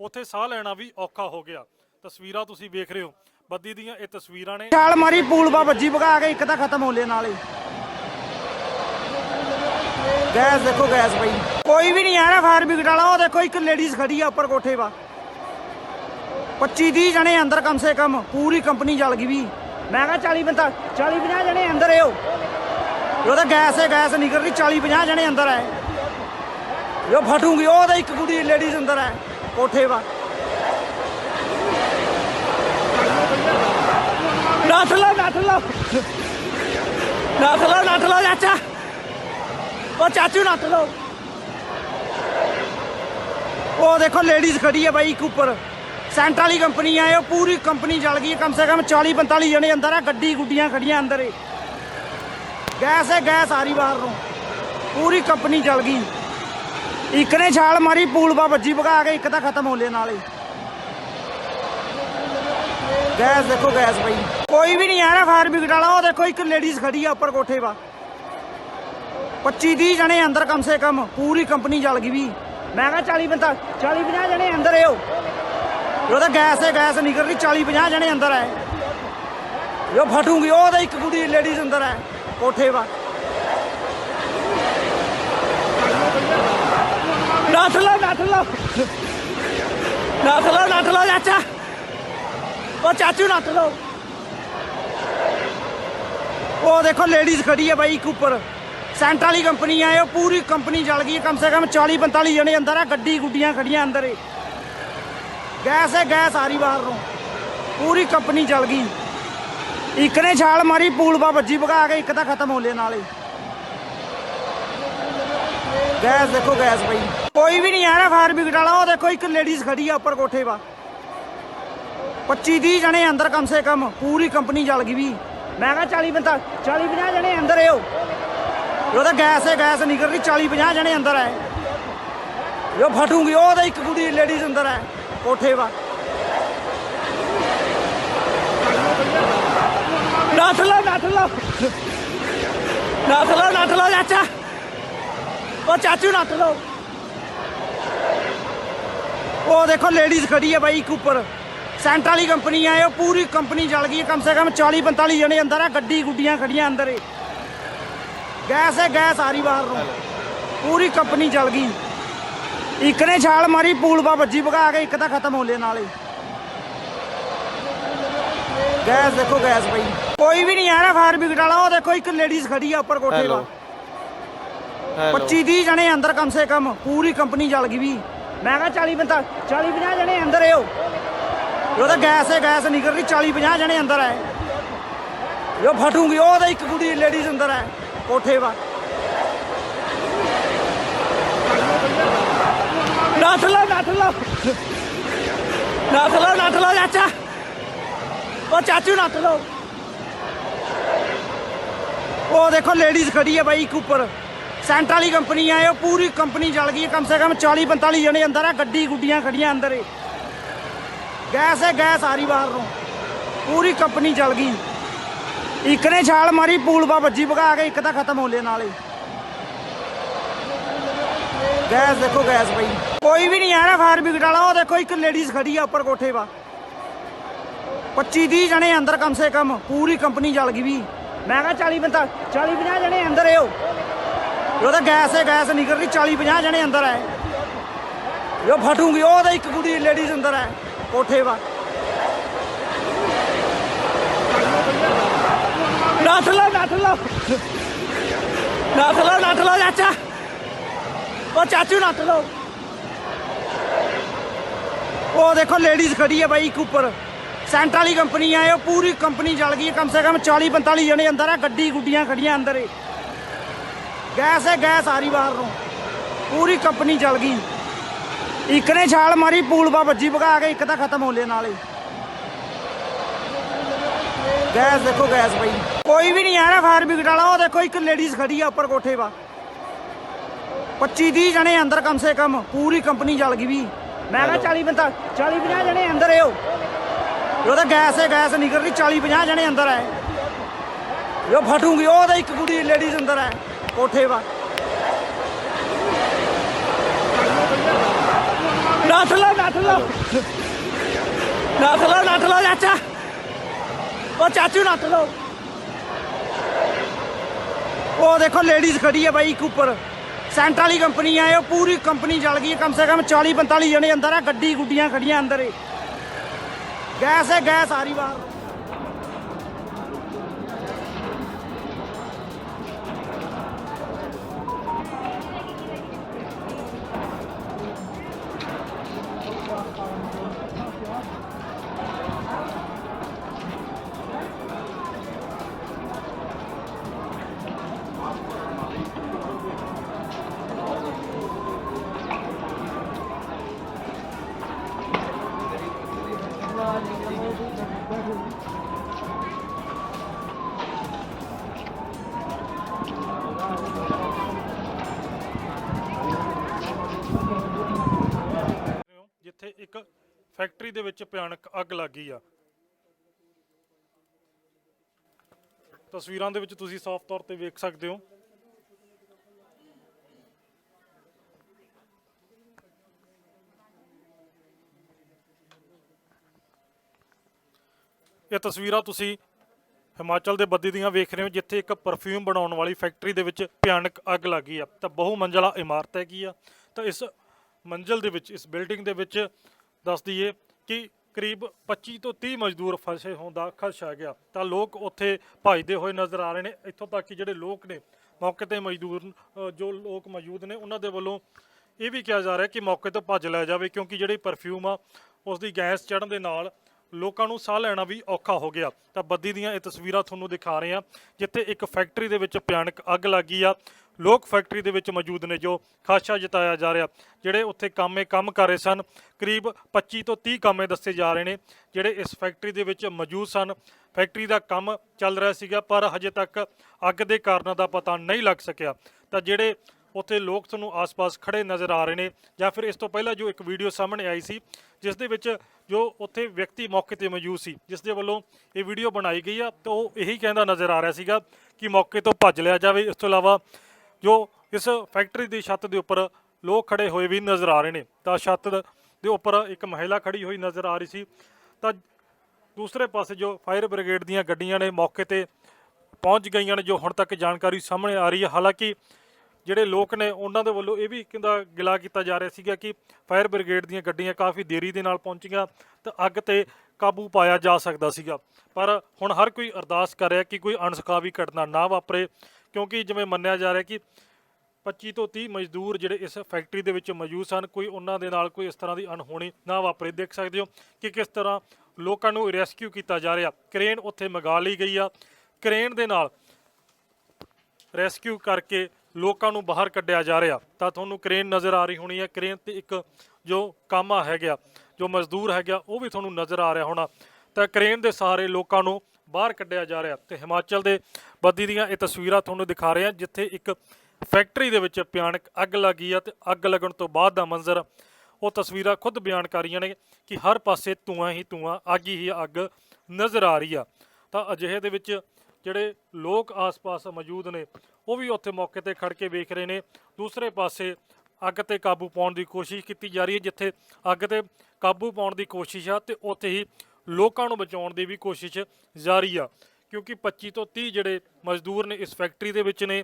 ਉੱਥੇ ਸਾਹ ਲੈਣਾ ਵੀ ਔਖਾ ਹੋ ਗਿਆ। ਤਸਵੀਰਾਂ ਤੁਸੀਂ ਵੇਖ ਰਹੇ ਹੋ। ਬੱਦੀ ਦੀਆਂ ਇਹ ਤਸਵੀਰਾਂ ਨੇ ਛਾਲ ਮਾਰੀ, ਪੂਲ ਬਾ ਵੱਜੀ, ਭਗਾ ਕੇ ਇੱਕ ਤਾਂ ਖਤਮ ਹੋ ਲਿਆ ਨਾਲ ਹੀ। ਗੈਸ ਦੇਖੋ, ਗੈਸ ਬਈ ਕੋਈ ਵੀ ਨਹੀਂ ਆ ਰਿਹਾ ਫਾਇਰ ਬ੍ਰਿਗੇਡ ਵਾਲਾ, ਉਹ ਦੇਖੋ, ਇੱਕ ਲੇਡੀਜ਼ ਖੜੀ ਆ ਉੱਪਰ ਕੋਠੇ 'ਵਾ। 25 30 ਜਣੇ ਅੰਦਰ ਕਮ ਸੇ ਕਮ, ਪੂਰੀ ਕੰਪਨੀ ਜਲ ਗਈ ਵੀ। ਮੈਂ ਕਿਹਾ 40 ਬੰਦਾ 40 50 ਜਣੇ ਅੰਦਰ ਏ ਉਹ ਤਾਂ ਗੈਸ ਹੈ, ਗੈਸ ਨਿਕਲ ਰਹੀ 40 50 ਜਣੇ ਅੰਦਰ ਆਏ। ਜੋ ਫਟੂਗੀ, ਉਹ ਤਾਂ ਇੱਕ ਕੁੜੀ ਲੇਡੀਜ਼ ਅੰਦਰ ਹੈ ਕੋਠੇ 'ਵਾ ਨੱਠ ਲਓ ਨੱਠ ਲਓ ਨੱਠ ਲਓ ਨੱਠ ਲਓ ਚਾਚਾ ਉਹ ਚਾਚੂ ਨੱਠ ਲਓ ਉਹ ਦੇਖੋ ਲੇਡੀਜ਼ ਖੜੀ ਹੈ ਬਾਈ ਇੱਕ ਉੱਪਰ ਸੈਂਟ ਵਾਲੀ ਕੰਪਨੀ ਆ ਇਹ ਪੂਰੀ ਕੰਪਨੀ ਜਲ ਗਈ ਹੈ ਕਮ ਸੇ ਕਮ 40 45 ਜਣੇ ਅੰਦਰ ਆ ਗੱਡੀ ਗੁੱਡੀਆਂ ਖੜੀਆਂ ਅੰਦਰ ਏ ਗੈਸ ਹੈ ਗੈਸ ਆ ਰਹੀ ਬਾਹਰ ਨੂੰ ਪੂਰੀ ਕੰਪਨੀ ਜਲ ਗਈ ਇੱਕ ਨੇ ਛਾਲ ਮਾਰੀ, ਪੂਲ ਬਾ ਵੱਜੀ, ਭਗਾ ਕੇ ਇੱਕ ਤਾਂ ਖਤਮ ਹੋ ਲਿਆ ਨਾਲ ਹੀ। ਗੈਸ ਦੇਖੋ, ਗੈਸ ਬਈ। ਕੋਈ ਵੀ ਨਹੀਂ ਆ ਰਿਹਾ ਫਾਇਰ ਬ੍ਰਿਗੇਡ ਵਾਲਾ, ਉਹ ਦੇਖੋ ਇੱਕ ਲੇਡੀਜ਼ ਖੜੀ ਆ ਉੱਪਰ ਕੋਠੇ 'ਵਾ 25 30 ਜਣੇ ਅੰਦਰ ਕਮ ਸੇ ਕਮ, ਪੂਰੀ ਕੰਪਨੀ ਜਲ ਗਈ ਵੀ। ਮੈਂ ਕਿਹਾ 40 ਬੰਦਾ 40 50 ਜਣੇ ਅੰਦਰ ਏ ਉਹ ਤਾਂ ਗੈਸ ਹੈ, ਗੈਸ ਨਿਕਲ ਰਹੀ 40 50 ਜਣੇ ਅੰਦਰ ਆਏ। ਜੋ ਫਟੂਗੀ, ਉਹ ਤਾਂ ਇੱਕ ਕੁੜੀ ਲੇਡੀਜ਼ ਅੰਦਰ ਹੈ ਕੋਠੇ 'ਵਾ ਨੱਠ ਲਓ ਨੱਠ ਲਓ। ਨੱਠ ਲਓ ਨੱਠ ਲਓ ਚਾਚਾ। ਉਹ ਚਾਚੂ ਨੱਠ ਲਓ। ਉਹ ਦੇਖੋ ਲੇਡੀਜ਼ ਖੜੀ ਹੈ ਬਾਈ ਉੱਪਰ। ਸੈਂਟ ਵਾਲੀ ਕੰਪਨੀ ਆ ਇਹ ਪੂਰੀ ਕੰਪਨੀ ਜਲ ਗਈ ਕਮ ਸੇ ਕਮ 40 45 ਜਣੇ ਅੰਦਰ ਆ, ਗੱਡੀ ਗੁੱਡੀਆਂ ਖੜੀਆਂ ਅੰਦਰ ਏ ਗੈਸ ਹੈ, ਗੈਸ ਆ ਰਹੀ ਬਾਹਰ ਨੂੰ। ਪੂਰੀ ਕੰਪਨੀ ਜਲ ਗਈ। ਇੱਕ ਨੇ ਛਾਲ ਮਾਰੀ, ਪੂਲ ਬਾ ਵੱਜੀ ਭਗਾ ਕੇ, ਇੱਕ ਤਾਂ ਖਤਮ ਹੋ ਲਿਆ ਨਾਲ। ਹੀ ਗੈਸ ਦੇਖੋ, ਗੈਸ ਬਈ। ਕੋਈ ਵੀ ਨਹੀਂ ਆ ਰਿਹਾ ਫਾਇਰ ਬ੍ਰਿਗੇਡ ਵਾਲਾ, ਉਹ ਦੇਖੋ ਇੱਕ ਲੇਡੀਜ਼ ਖੜੀ ਆ ਉੱਪਰ ਕੋਠੇ 'ਵਾ। 25 30 ਜਣੇ ਅੰਦਰ ਕਮ ਸੇ ਕਮ, ਪੂਰੀ ਕੰਪਨੀ ਜਲ ਗਈ ਵੀ। ਮੈਂ ਕਿਹਾ 40 ਬੰਦਾ 40 50 ਜਣੇ ਅੰਦਰ ਏ ਉਹ ਤਾਂ ਗੈਸ ਹੈ ਗੈਸ ਨਿਕਲ ਰਹੀ 40 50 ਜਣੇ ਅੰਦਰ ਆਏ। ਜੋ ਫਟੂਗੀ, ਉਹ ਤਾਂ ਇੱਕ ਕੁੜੀ ਲੇਡੀਜ਼ ਅੰਦਰ ਹੈ, ਕੋਠੇ 'ਵਾ। ਨੱਠ ਲਓ ਨੱਠ ਲਓ। ਨੱਠ ਲਓ ਨੱਠ ਲਓ ਚਾਚਾ। ਉਹ ਚਾਚੂ ਨੱਠ ਲਓ। ਉਹ ਦੇਖੋ ਲੇਡੀਜ਼ ਖੜੀ ਹੈ ਬਾਈ ਇੱਕ ਉੱਪਰ। ਸੈਂਟ ਵਾਲੀ ਕੰਪਨੀ ਆ ਇਹ ਪੂਰੀ ਕੰਪਨੀ ਜਲ ਗਈ ਹੈ ਕਮ ਸੇ ਕਮ 40 45 ਜਣੇ ਅੰਦਰ ਆ ਗੱਡੀ ਗੁੱਡੀਆਂ ਖੜੀਆਂ ਅੰਦਰ ਏ। ਗੈਸ ਹੈ ਗੈਸ ਆ ਰਹੀ ਬਾਹਰ ਨੂੰ। ਪੂਰੀ ਕੰਪਨੀ ਜਲ ਗਈ। ਇੱਕ ਨੇ ਛਾਲ ਮਾਰੀ ਪੂਲ ਬਾ ਵੱਜੀ ਭਗਾ ਕੇ ਇੱਕ ਤਾਂ ਖਤਮ ਹੋ ਲਿਆ ਨਾਲ ਹੀ ਗੈਸ ਦੇਖੋ ਗੈਸ ਬਈ। ਕੋਈ ਵੀ ਨਹੀਂ ਆ ਰਿਹਾ ਫਾਇਰ ਬ੍ਰਿਗੇਡ ਵਾਲਾ ਉਹ ਦੇਖੋ ਇੱਕ ਲੇਡੀਜ਼ ਖੜੀ ਆ ਉੱਪਰ ਕੋਠੇ 'ਵਾ 25 30 ਜਣੇ ਅੰਦਰ ਕਮ ਸੇ ਕਮ ਪੂਰੀ ਕੰਪਨੀ ਜਲ ਗਈ ਵੀ। ਮੈਂ ਕਿਹਾ 40 ਬੰਦਾ 40 50 ਜਣੇ ਅੰਦਰ ਏ ਉਹ ਤਾਂ ਗੈਸ ਹੈ, ਗੈਸ ਨਿਕਲ ਰਹੀ 40 50 ਜਣੇ ਅੰਦਰ ਹੈ ਜੋ ਫਟੂਗੀ, ਉਹ ਤਾਂ ਇੱਕ ਕੁੜੀ ਲੇਡੀਜ਼ ਅੰਦਰ ਹੈ, ਕੋਠੇ 'ਵਾ ਨੱਠ ਲਓ ਨੱਠ ਲਓ। ਨੱਠ ਲਓ ਨੱਠ ਲਓ, ਚਾਚਾ। ਉਹ ਚਾਚੂ ਨੱਠ ਲਓ। ਉਹ ਦੇਖੋ ਲੇਡੀਜ਼ ਖੜੀ ਹੈ ਬਾਈ ਇੱਕ ਉੱਪਰ। ਸੈਂਟਰ ਵਾਲੀ ਕੰਪਨੀ ਆ, ਇਹ ਪੂਰੀ ਕੰਪਨੀ ਜਲ ਗਈ ਕਮ ਸੇ ਕਮ 40 45 ਜਣੇ ਅੰਦਰ ਆ, ਗੱਡੀ ਗੁੱਡੀਆਂ ਖੜੀਆਂ ਅੰਦਰ ਏ ਗੈਸ ਹੈ, ਗੈਸ ਆ ਰਹੀ ਬਾਹਰ ਨੂੰ। ਪੂਰੀ ਕੰਪਨੀ ਜਲ ਗਈ। ਇੱਕ ਨੇ ਛਾਲ ਮਾਰੀ ਪੂਲ ਬਾ ਵੱਜੀ ਭਗਾ ਕੇ, ਇੱਕ ਤਾਂ ਖਤਮ ਹੋ ਲਿਆ ਨਾਲੇ ਗੈਸ ਦੇਖੋ, ਗੈਸ ਬਈ ਕੋਈ ਵੀ ਨਹੀਂ ਆ ਰਿਹਾ ਫਾਇਰ ਬ੍ਰਿਗੇਡ ਵਾਲਾ, ਉਹ ਦੇਖੋ, ਇੱਕ ਲੇਡੀਜ਼ ਖੜੀ ਆ ਉੱਪਰ ਕੋਠੇ 'ਵਾ। 25 30 ਜਣੇ ਅੰਦਰ ਕਮ ਸੇ ਕਮ, ਪੂਰੀ ਕੰਪਨੀ ਜਲ ਗਈ ਵੀ। ਮੈਂ ਕਿਹਾ 40 ਬੰਦਾ 40 50 ਜਣੇ ਅੰਦਰ ਏ ਉਹ ਗੈਸ ਹੈ, ਗੈਸ ਨਿਕਲ ਰਹੀ 40 50 ਜਣੇ ਅੰਦਰ ਹੈ ਜੋ ਫਟੂਗੀ, ਉਹ ਤਾਂ ਇੱਕ ਕੁੜੀ ਲੇਡੀਜ਼ ਅੰਦਰ ਹੈ, ਕੋਠੇ 'ਵਾ ਨੱਠ ਲਓ ਨੱਠ ਲਓ। ਨੱਠ ਲਓ ਨੱਠ ਲਓ ਚਾਚਾ। ਉਹ ਚਾਚੂ ਨੱਠ ਲਓ। ਉਹ ਦੇਖੋ ਲੇਡੀਜ਼ ਖੜੀ ਹੈ ਬਾਈ ਇੱਕ ਉੱਪਰ। ਸੈਂਟ ਵਾਲੀ ਕੰਪਨੀ ਆ, ਇਹ ਪੂਰੀ ਕੰਪਨੀ ਜਲ ਗਈ ਕਮ ਸੇ ਕਮ 40 45 ਜਣੇ ਅੰਦਰ ਆ, ਗੱਡੀ ਗੁੱਡੀਆਂ ਖੜੀਆਂ ਅੰਦਰ ਏ ਗੈਸ ਹੈ ਗੈਸ ਆ ਰਹੀ ਬਾਹਰ ਨੂੰ। ਪੂਰੀ ਕੰਪਨੀ ਜਲ ਗਈ। ਇੱਕ ਨੇ ਛਾਲ ਮਾਰੀ ਪੂਲ ਬਾ ਵੱਜੀ ਭਗਾ ਕੇ ਇੱਕ ਤਾਂ ਖਤਮ ਹੋ ਲਿਆ ਨਾਲ ਹੀ। ਗੈਸ ਦੇਖੋ ਗੈਸ ਬਈ। ਕੋਈ ਵੀ ਨਹੀਂ ਆ ਰਿਹਾ ਫਾਇਰ ਬ੍ਰਿਗੇਡ ਵਾਲਾ ਉਹ ਦੇਖੋ ਇੱਕ ਲੇਡੀਜ਼ ਖੜੀ ਆ ਉੱਪਰ ਕੋਠੇ 'ਵਾ 25 30 ਜਣੇ ਅੰਦਰ ਕਮ ਸੇ ਕਮ ਪੂਰੀ ਕੰਪਨੀ ਜਲ ਗਈ ਵੀ। ਮੈਂ ਕਿਹਾ 40 ਬੰਦਾ 40 50 ਜਣੇ ਅੰਦਰ ਏ ਉਹ ਉਹ ਤਾਂ ਗੈਸ ਹੈ ਗੈਸ ਨਿਕਲ ਰਹੀ 40 50 ਜਣੇ ਅੰਦਰ ਹੈ ਜੋ ਫਟੂਗੀ ਉਹ ਤਾਂ ਇੱਕ ਕੁੜੀ ਲੇਡੀਜ਼ ਅੰਦਰ ਹੈ ਕੋਠੇ 'ਵਾ ਨੱਠ ਲਓ ਨੱਠ ਨੱਠ ਨੱਠ ਲਓ ਨੱਠ ਲਓ ਚਾਚਾ। ਉਹ ਚਾਚੂ ਨੱਠ ਲਓ। ਉਹ ਦੇਖੋ ਲੇਡੀਜ਼ ਖੜੀ ਹੈ ਬਾਈ ਇੱਕ ਉੱਪਰ। ਸੈਂਟ ਵਾਲੀ ਕੰਪਨੀ ਆ ਇਹ, ਪੂਰੀ ਕੰਪਨੀ ਜਲ ਗਈ ਹੈ ਕਮ ਸੇ ਕਮ 40 45 ਜਣੇ ਅੰਦਰ ਆ, ਗੱਡੀ ਗੁੱਡੀਆਂ ਖੜੀਆਂ ਅੰਦਰ ਹੀ। ਗੈਸ ਹੈ, ਗੈਸ ਆ ਰਹੀ ਬਾਹਰ। ਦੇ ਵਿੱਚ ਭਿਆਨਕ ਅੱਗ ਲੱਗ ਗਈ ਆ। ਤਸਵੀਰਾਂ ਦੇ ਵਿੱਚ ਤੁਸੀਂ ਸਾਫ਼ ਤੌਰ ਤੇ ਵੇਖ ਸਕਦੇ ਹੋ। ਇਹ ਤਸਵੀਰਾਂ ਤੁਸੀਂ ਹਿਮਾਚਲ ਦੇ ਬੱਦੀ ਦੀਆਂ ਵੇਖ ਰਹੇ ਹੋ, ਜਿੱਥੇ ਇੱਕ ਪਰਫਿਊਮ ਬਣਾਉਣ ਵਾਲੀ ਫੈਕਟਰੀ ਦੇ ਵਿੱਚ ਭਿਆਨਕ ਅੱਗ ਲੱਗੀ ਆ। ਤਾਂ ਬਹੁ ਮੰਜ਼ਲਾ ਇਮਾਰਤ ਹੈਗੀ ਆ। ਤਾਂ ਇਸ ਮੰਜ਼ਲ ਦੇ ਵਿੱਚ, ਇਸ ਬਿਲਡਿੰਗ ਦੇ ਵਿੱਚ ਦੱਸ ਦਈਏ ਕਿ ਕਰੀਬ 25 ਤੋਂ 30 ਮਜ਼ਦੂਰ ਫਸੇ ਹੋਣ ਦਾ ਖਦਸ਼ਾ ਗਿਆ ਤਾਂ ਲੋਕ ਉੱਥੇ ਭੱਜਦੇ ਹੋਏ ਨਜ਼ਰ ਆ ਰਹੇ ਨੇ। ਇੱਥੋਂ ਤੱਕ ਕਿ ਜਿਹੜੇ ਲੋਕ ਨੇ, ਮੌਕੇ ਤੇ ਮਜ਼ਦੂਰ ਜੋ ਲੋਕ ਮੌਜੂਦ ਨੇ, ਉਹਨਾਂ ਦੇ ਵੱਲੋਂ ਇਹ ਵੀ ਕਿਹਾ ਜਾ ਰਿਹਾ ਕਿ ਮੌਕੇ ਤੋਂ ਭੱਜ ਲਿਆ ਜਾਵੇ, ਕਿਉਂਕਿ ਜਿਹੜੀ ਪਰਫਿਊਮ ਆ ਉਸ ਦੀ ਗੈਸ ਚੜਨ ਦੇ ਨਾਲ ਲੋਕਾਂ ਨੂੰ ਸਾਹ ਲੈਣਾ ਵੀ ਔਖਾ ਹੋ ਗਿਆ। ਤਾਂ ਬੱਦੀ ਦੀਆਂ ਇਹ ਤਸਵੀਰਾਂ ਤੁਹਾਨੂੰ ਦਿਖਾ ਰਹੇ ਹਾਂ, ਜਿੱਥੇ ਇੱਕ ਫੈਕਟਰੀ ਦੇ ਵਿੱਚ ਭਿਆਨਕ ਅੱਗ ਲੱਗੀ ਆ। ਲੋਕ ਫੈਕਟਰੀ ਦੇ ਵਿੱਚ ਮੌਜੂਦ ਨੇ ਜੋ ਖਾਸ਼ਾ ਜਤਾਇਆ ਜਾ ਰਿਹਾ, ਜਿਹੜੇ ਉੱਥੇ ਕਾਮੇ ਕੰਮ ਕਰ ਰਹੇ ਸਨ, ਕਰੀਬ 25 ਤੋਂ 30 ਕਾਮੇ ਦੱਸੇ ਜਾ ਰਹੇ ਨੇ, ਜਿਹੜੇ ਇਸ ਫੈਕਟਰੀ ਦੇ ਵਿੱਚ ਮੌਜੂਦ ਸਨ। ਫੈਕਟਰੀ ਦਾ ਕੰਮ ਚੱਲ ਰਿਹਾ ਸੀਗਾ, ਪਰ ਹਜੇ ਤੱਕ ਅੱਗ ਦੇ ਕਾਰਨਾਂ ਦਾ ਪਤਾ ਨਹੀਂ ਲੱਗ ਸਕਿਆ। ਤਾਂ ਜਿਹੜੇ ਉੱਥੇ ਲੋਕ ਤੁਹਾਨੂੰ ਆਸ-ਪਾਸ ਖੜੇ ਨਜ਼ਰ ਆ ਰਹੇ ਨੇ, ਜਾਂ ਫਿਰ ਇਸ ਤੋਂ ਪਹਿਲਾਂ ਜੋ ਇੱਕ ਵੀਡੀਓ ਸਾਹਮਣੇ ਆਈ ਸੀ, ਜਿਸ ਦੇ ਵਿੱਚ ਜੋ ਉੱਥੇ ਵਿਅਕਤੀ ਮੌਕੇ ਤੇ ਮੌਜੂਦ ਸੀ, ਜਿਸ ਦੇ ਵੱਲੋਂ ਇਹ ਵੀਡੀਓ ਬਣਾਈ ਗਈ ਆ, ਤਾਂ ਉਹ ਇਹੀ ਕਹਿੰਦਾ ਨਜ਼ਰ ਆ ਰਿਹਾ ਸੀਗਾ ਕਿ ਮੌਕੇ ਤੋਂ ਭੱਜ ਲਿਆ ਜਾਵੇ। ਇਸ ਤੋਂ ਇਲਾਵਾ ਜੋ ਇਸ ਫੈਕਟਰੀ ਦੀ ਛੱਤ ਦੇ ਉੱਪਰ ਲੋਕ ਖੜੇ ਹੋਏ ਵੀ ਨਜ਼ਰ ਆ ਰਹੇ ਨੇ। ਤਾਂ ਛੱਤ ਦੇ ਉੱਪਰ ਇੱਕ ਮਹਿਲਾ ਖੜੀ ਹੋਈ ਨਜ਼ਰ ਆ ਰਹੀ ਸੀ। ਤਾਂ ਦੂਸਰੇ ਪਾਸੇ ਜੋ ਫਾਇਰ ਬ੍ਰਿਗੇਡ ਦੀਆਂ ਗੱਡੀਆਂ ਨੇ ਮੌਕੇ ਤੇ ਪਹੁੰਚ ਗਈਆਂ ਨੇ, ਜੋ ਹੁਣ ਤੱਕ ਜਾਣਕਾਰੀ ਸਾਹਮਣੇ ਆ ਰਹੀ ਹੈ। ਹਾਲਾਂਕਿ ਜਿਹੜੇ ਲੋਕ ਨੇ, ਉਹਨਾਂ ਦੇ ਵੱਲੋਂ ਇਹ ਵੀ ਕਹਿੰਦਾ ਗਿਲਾ ਕੀਤਾ ਜਾ ਰਿਹਾ ਸੀਗਾ ਕਿ ਫਾਇਰ ਬ੍ਰਿਗੇਡ ਦੀਆਂ ਗੱਡੀਆਂ ਕਾਫੀ ਦੇਰੀ ਦੇ ਨਾਲ ਪਹੁੰਚੀਆਂ ਤਾਂ ਅੱਗ ਤੇ ਕਾਬੂ ਪਾਇਆ ਜਾ ਸਕਦਾ ਸੀਗਾ। ਪਰ ਹੁਣ ਹਰ ਕੋਈ ਅਰਦਾਸ ਕਰ ਰਿਹਾ ਕਿ ਕੋਈ ਅਣਸੁਖਾਵੀ ਘਟਨਾ ਨਾ ਵਾਪਰੇ। ਕਿਉਂਕਿ ਜਿਵੇਂ ਮੰਨਿਆ ਜਾ ਰਿਹਾ ਕਿ 25 ਤੋਂ 30 ਮਜ਼ਦੂਰ ਜਿਹੜੇ ਇਸ ਫੈਕਟਰੀ ਦੇ ਵਿੱਚ ਮੌਜੂਦ ਸਨ, ਕੋਈ ਉਹਨਾਂ ਦੇ ਨਾਲ ਕੋਈ ਇਸ ਤਰ੍ਹਾਂ ਦੀ ਅਣਹੋਣੀ ਨਾ ਵਾਪਰੇ। ਦੇਖ ਸਕਦੇ ਹੋ ਕਿ ਕਿਸ ਤਰ੍ਹਾਂ ਲੋਕਾਂ ਨੂੰ ਰੈਸਕਿਊ ਕੀਤਾ ਜਾ ਰਿਹਾ। ਕ੍ਰੇਨ ਉੱਥੇ ਮੰਗਾ ਲਈ ਗਈ ਆ। ਕ੍ਰੇਨ ਦੇ ਨਾਲ ਰੈਸਕਿਊ ਕਰਕੇ ਲੋਕਾਂ ਨੂੰ ਬਾਹਰ ਕੱਢਿਆ ਜਾ ਰਿਹਾ। ਤਾਂ ਤੁਹਾਨੂੰ ਕ੍ਰੇਨ ਨਜ਼ਰ ਆ ਰਹੀ ਹੋਣੀ ਹੈ। ਕ੍ਰੇਨ ਤੇ ਇੱਕ ਜੋ ਕਾਮਾ ਹੈਗਾ, ਜੋ ਮਜ਼ਦੂਰ ਹੈਗਾ, ਉਹ ਵੀ ਤੁਹਾਨੂੰ ਨਜ਼ਰ ਆ ਰਿਹਾ ਹੋਣਾ। ਤਾਂ ਕ੍ਰੇਨ ਦੇ ਸਹਾਰੇ ਲੋਕਾਂ ਨੂੰ ਬਾਹਰ ਕੱਢਿਆ ਜਾ ਰਿਹਾ ਤੇ ਹਿਮਾਚਲ ਦੇ ਬੱਦੀ ਦੀਆਂ ਇਹ ਤਸਵੀਰਾਂ ਤੁਹਾਨੂੰ ਦਿਖਾ ਰਹੇ ਹਾਂ, ਜਿੱਥੇ ਇੱਕ ਫੈਕਟਰੀ ਦੇ ਵਿੱਚ ਭਿਆਨਕ ਅੱਗ ਲੱਗੀ ਆ ਤੇ ਅੱਗ ਲੱਗਣ ਤੋਂ ਬਾਅਦ ਦਾ ਮੰਜ਼ਰ, ਉਹ ਤਸਵੀਰਾਂ ਖੁਦ ਬਿਆਨ ਕਰ ਰਹੀਆਂ ਨੇ ਕਿ ਹਰ ਪਾਸੇ ਧੂਆਂ ਹੀ ਧੂਆਂ, ਅੱਗ ਹੀ ਅੱਗ ਨਜ਼ਰ ਆ ਰਹੀ ਆ। ਤਾਂ ਅਜਿਹੇ ਦੇ ਵਿੱਚ ਜਿਹੜੇ ਲੋਕ ਆਸ-ਪਾਸ ਮੌਜੂਦ ਨੇ, ਉਹ ਵੀ ਉੱਥੇ ਮੌਕੇ ਤੇ ਖੜ ਕੇ ਵੇਖ ਰਹੇ ਨੇ। ਦੂਸਰੇ ਪਾਸੇ ਅੱਗ ਤੇ ਕਾਬੂ ਪਾਉਣ ਦੀ ਕੋਸ਼ਿਸ਼ ਕੀਤੀ ਜਾ ਰਹੀ ਹੈ, ਜਿੱਥੇ ਅੱਗ ਤੇ ਕਾਬੂ ਪਾਉਣ ਦੀ ਕੋਸ਼ਿਸ਼ ਆ ਤੇ ਉੱਥੇ ਹੀ ਲੋਕਾਂ ਨੂੰ ਬਚਾਉਣ ਦੀ ਵੀ ਕੋਸ਼ਿਸ਼ ਜਾਰੀ ਆ। ਕਿਉਂਕਿ 25 ਤੋਂ 30 ਜਿਹੜੇ ਮਜ਼ਦੂਰ ਨੇ ਇਸ ਫੈਕਟਰੀ ਦੇ ਵਿੱਚ ਨੇ,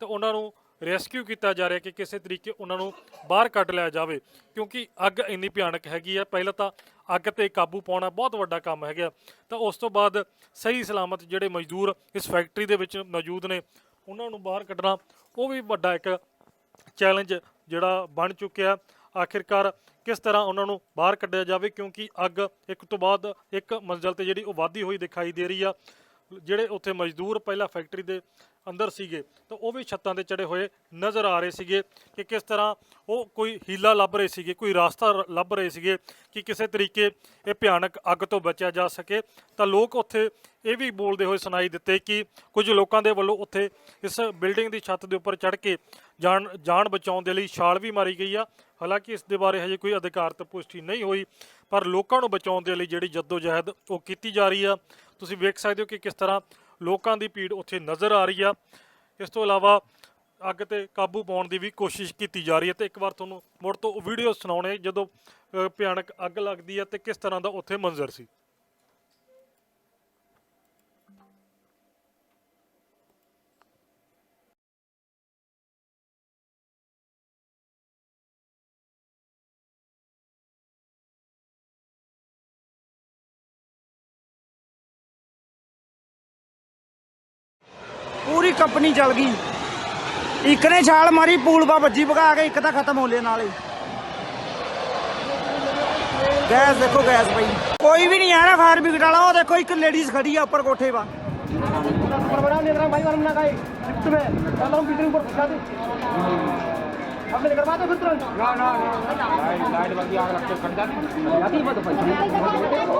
ਤੇ ਉਹਨਾਂ ਨੂੰ ਰੈਸਕਿਊ ਕੀਤਾ ਜਾ ਰਿਹਾ ਕਿ ਕਿਸੇ ਤਰੀਕੇ ਉਹਨਾਂ ਨੂੰ ਬਾਹਰ ਕੱਢ ਲਿਆ ਜਾਵੇ। ਕਿਉਂਕਿ ਅੱਗ ਇੰਨੀ ਭਿਆਨਕ ਹੈਗੀ ਆ, ਪਹਿਲਾਂ ਤਾਂ ਅੱਗ ਤੇ ਕਾਬੂ ਪਾਉਣਾ ਬਹੁਤ ਵੱਡਾ ਕੰਮ ਹੈਗਾ। ਤਾਂ ਉਸ ਤੋਂ ਬਾਅਦ ਸਹੀ ਸਲਾਮਤ ਜਿਹੜੇ ਮਜ਼ਦੂਰ ਇਸ ਫੈਕਟਰੀ ਦੇ ਵਿੱਚ ਮੌਜੂਦ ਨੇ, ਉਹਨਾਂ ਨੂੰ ਬਾਹਰ ਕੱਢਣਾ, ਉਹ ਵੀ ਵੱਡਾ ਇੱਕ ਚੈਲੰਜ ਜਿਹੜਾ ਬਣ ਚੁੱਕਿਆ। ਆਖਿਰਕਾਰ ਕਿਸ ਤਰ੍ਹਾਂ ਉਹਨਾਂ ਨੂੰ ਬਾਹਰ ਕੱਢਿਆ ਜਾਵੇ, ਕਿਉਂਕਿ ਅੱਗ ਇੱਕ ਤੋਂ ਬਾਅਦ ਇੱਕ ਮੰਜ਼ਲ ਤੇ ਜਿਹੜੀ ਉਹ ਵਾਧੀ ਹੋਈ ਦਿਖਾਈ ਦੇ ਰਹੀ ਆ। ਜਿਹੜੇ ਉੱਥੇ ਮਜ਼ਦੂਰ ਪਹਿਲਾਂ ਫੈਕਟਰੀ ਦੇ ਅੰਦਰ ਸੀਗੇ, ਤਾਂ ਉਹ ਵੀ ਛੱਤਾਂ ਤੇ ਚੜੇ ਹੋਏ ਨਜ਼ਰ ਆ ਰਹੇ ਸੀਗੇ ਕਿ ਕਿਸ ਤਰ੍ਹਾਂ ਉਹ ਕੋਈ ਹੀਲਾ ਲੱਭ ਰਹੇ ਸੀਗੇ, ਕੋਈ ਰਾਸਤਾ ਰ- ਲੱਭ ਰਹੇ ਸੀਗੇ ਕਿ ਕਿਸੇ ਤਰੀਕੇ ਇਹ ਭਿਆਨਕ ਅੱਗ ਤੋਂ ਬਚਿਆ ਜਾ ਸਕੇ। ਤਾਂ ਲੋਕ ਉੱਥੇ ਇਹ ਵੀ ਬੋਲਦੇ ਹੋਏ ਸੁਣਾਈ ਦਿੱਤੇ ਕਿ ਕੁਝ ਲੋਕਾਂ ਦੇ ਵੱਲੋਂ ਉੱਥੇ ਇਸ ਬਿਲਡਿੰਗ ਦੀ ਛੱਤ ਦੇ ਉੱਪਰ ਚੜ੍ਹ ਕੇ ਜਾਨ ਜਾਨ ਬਚਾਉਣ ਦੇ ਲਈ ਛਾਲ ਵੀ ਮਾਰੀ ਗਈ ਆ। ਹਾਲਾਂਕਿ ਇਸ ਦੇ ਬਾਰੇ ਹਜੇ ਕੋਈ ਅਧਿਕਾਰਤ ਪੁਸ਼ਟੀ ਨਹੀਂ ਹੋਈ, ਪਰ ਲੋਕਾਂ ਨੂੰ ਬਚਾਉਣ ਦੇ ਲਈ ਜਿਹੜੀ ਜਹਿਦ ਉਹ ਕੀਤੀ ਜਾ ਰਹੀ ਆ। ਤੁਸੀਂ ਵੇਖ ਸਕਦੇ ਹੋ ਕਿ ਕਿਸ ਤਰ੍ਹਾਂ ਲੋਕਾਂ ਦੀ ਭੀੜ ਉੱਥੇ ਨਜ਼ਰ ਆ ਰਹੀ ਆ। ਇਸ ਤੋਂ ਇਲਾਵਾ ਅੱਗ ਤੇ ਕਾਬੂ ਪਾਉਣ ਦੀ ਵੀ ਕੋਸ਼ਿਸ਼ ਕੀਤੀ ਜਾ ਰਹੀ ਹੈ ਤੇ ਇੱਕ ਵਾਰ ਤੁਹਾਨੂੰ ਮੁੜ ਤੋਂ ਉਹ ਵੀਡੀਓ ਸੁਣਾਉਣੇ ਜਦੋਂ ਭਿਆਨਕ ਅੱਗ ਲੱਗਦੀ ਹੈ ਤੇ ਕਿਸ ਤਰ੍ਹਾਂ ਦਾ ਉੱਥੇ ਮੰਜ਼ਰ ਸੀ। ਪੂਰੀ ਕੰਪਨੀ ਜਲ ਗਈ ਇੱਕ ਨੇ ਛਾਲ ਮਾਰੀ ਪੂਲ ਪਾ ਵੱਜੀ ਭਗਾ ਕੇ ਇੱਕ ਤਾਂ ਖਤਮ ਹੋ ਲਿਆ ਨਾਲੇ ਗੈਸ ਦੇਖੋ ਗੈਸ ਪਈ ਕੋਈ ਵੀ ਨਹੀਂ ਆ ਰਿਹਾ ਫਾਇਰ ਬ੍ਰਿਗੇਡ ਵਾਲਾ ਉਹ ਦੇਖੋ ਇੱਕ ਲੇਡੀਜ਼ ਖੜੀ ਆ ਉੱਪਰ ਕੋਠੇ 'ਵਾ बड़ा नेत्रा भाई वाला ना गए लिफ्ट में चलो हम बिल्डिंग पर घुसा दे हमने करवा दो फिर तुरंत ना ना लाइट लाइट बल्कि आग लगते खड़ जाती जाती मत भाई